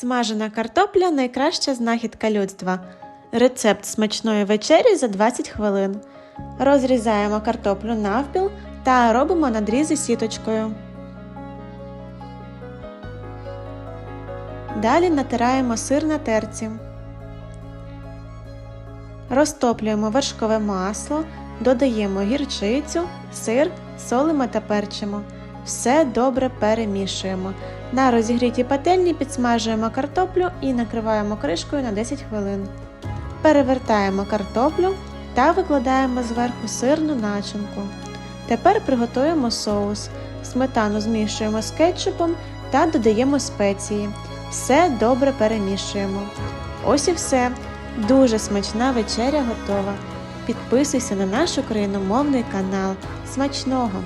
Смажена картопля найкраща знахідка людства. Рецепт смачної вечері за 20 хвилин. Розрізаємо картоплю навпіл та робимо надрізи сіточкою. Далі натираємо сир на терці. Розтоплюємо вершкове масло, додаємо гірчицю, сир, солимо та перчимо. Все добре перемішуємо. На розігрітій пательні підсмажуємо картоплю і накриваємо кришкою на 10 хвилин. Перевертаємо картоплю та викладаємо зверху сирну начинку. Тепер приготуємо соус. Сметану змішуємо з кетчупом та додаємо спеції. Все добре перемішуємо. Ось і все. Дуже смачна вечеря готова. Підписуйся на наш україномовний канал. Смачного!